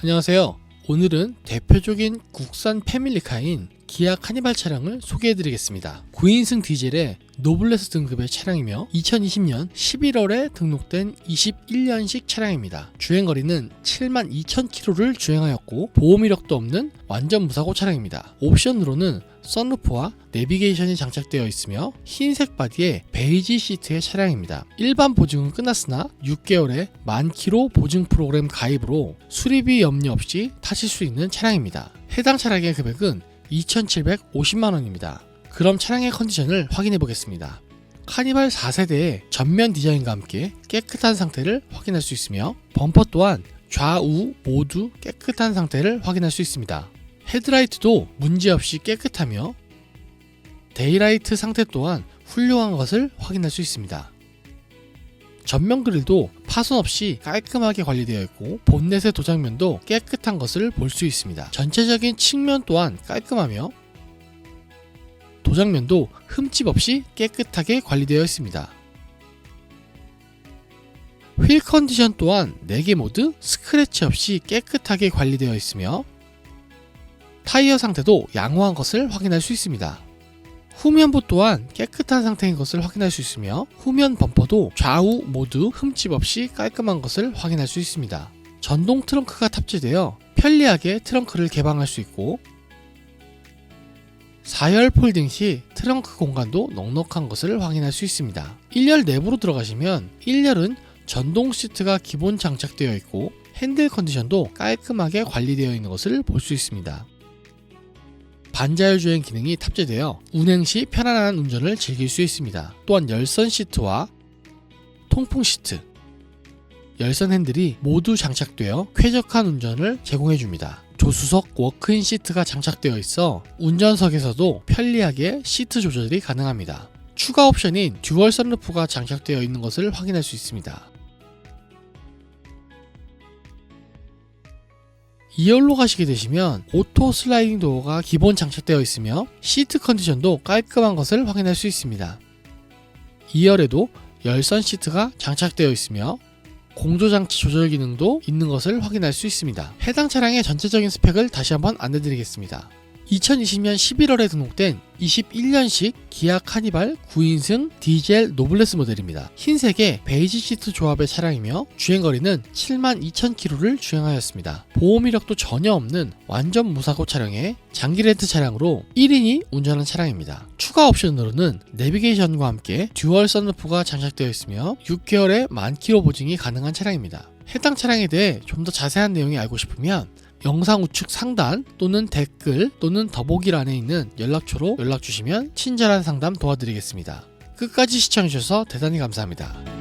안녕하세요. 오늘은 대표적인 국산 패밀리카인 기아 카니발 차량을 소개해드리겠습니다. 9인승 디젤의 노블레스 등급의 차량이며 2020년 11월에 등록된 21년식 차량입니다. 주행거리는 7만 2,000km를 주행하였고 보험 이력도 없는 완전 무사고 차량입니다. 옵션으로는 썬루프와 내비게이션이 장착되어 있으며 흰색 바디에 베이지 시트의 차량입니다. 일반 보증은 끝났으나 6개월의 만 킬로 보증 프로그램 가입으로 수리비 염려 없이 타실 수 있는 차량입니다. 해당 차량의 금액은 2,750만 원입니다. 그럼 차량의 컨디션을 확인해 보겠습니다. 카니발 4세대의 전면 디자인과 함께 깨끗한 상태를 확인할 수 있으며 범퍼 또한 좌우 모두 깨끗한 상태를 확인할 수 있습니다. 헤드라이트도 문제없이 깨끗하며 데이라이트 상태 또한 훌륭한 것을 확인할 수 있습니다. 전면 그릴도 파손 없이 깔끔하게 관리되어 있고 본넷의 도장면도 깨끗한 것을 볼 수 있습니다. 전체적인 측면 또한 깔끔하며 도장면도 흠집 없이 깨끗하게 관리되어 있습니다. 휠 컨디션 또한 4개 모두 스크래치 없이 깨끗하게 관리되어 있으며 타이어 상태도 양호한 것을 확인할 수 있습니다. 후면부 또한 깨끗한 상태인 것을 확인할 수 있으며 후면 범퍼도 좌우 모두 흠집 없이 깔끔한 것을 확인할 수 있습니다. 전동 트렁크가 탑재되어 편리하게 트렁크를 개방할 수 있고 4열 폴딩 시 트렁크 공간도 넉넉한 것을 확인할 수 있습니다. 1열 내부로 들어가시면 1열은 전동 시트가 기본 장착되어 있고 핸들 컨디션도 깔끔하게 관리되어 있는 것을 볼 수 있습니다. 반자율 주행 기능이 탑재되어 운행 시 편안한 운전을 즐길 수 있습니다. 또한 열선 시트와 통풍 시트, 열선 핸들이 모두 장착되어 쾌적한 운전을 제공해 줍니다. 조수석 워크인 시트가 장착되어 있어 운전석에서도 편리하게 시트 조절이 가능합니다. 추가 옵션인 듀얼 선루프가 장착되어 있는 것을 확인할 수 있습니다. 2열로 가시게 되시면 오토 슬라이딩 도어가 기본 장착되어 있으며 시트 컨디션도 깔끔한 것을 확인할 수 있습니다. 2열에도 열선 시트가 장착되어 있으며 공조장치 조절 기능도 있는 것을 확인할 수 있습니다. 해당 차량의 전체적인 스펙을 다시 한번 안내드리겠습니다. 2020년 11월에 등록된 21년식 기아 카니발 9인승 디젤 노블레스 모델입니다. 흰색의 베이지 시트 조합의 차량이며 주행거리는 72,000km를 주행하였습니다. 보험 이력도 전혀 없는 완전 무사고 차량의 장기 렌트 차량으로 1인이 운전하는 차량입니다. 추가 옵션으로는 내비게이션과 함께 듀얼 선루프가 장착되어 있으며 6개월의 만 킬로 보증이 가능한 차량입니다. 해당 차량에 대해 좀 더 자세한 내용이 알고 싶으면 영상 우측 상단 또는 댓글 또는 더보기란에 있는 연락처로 연락 주시면 친절한 상담 도와드리겠습니다. 끝까지 시청해주셔서 대단히 감사합니다.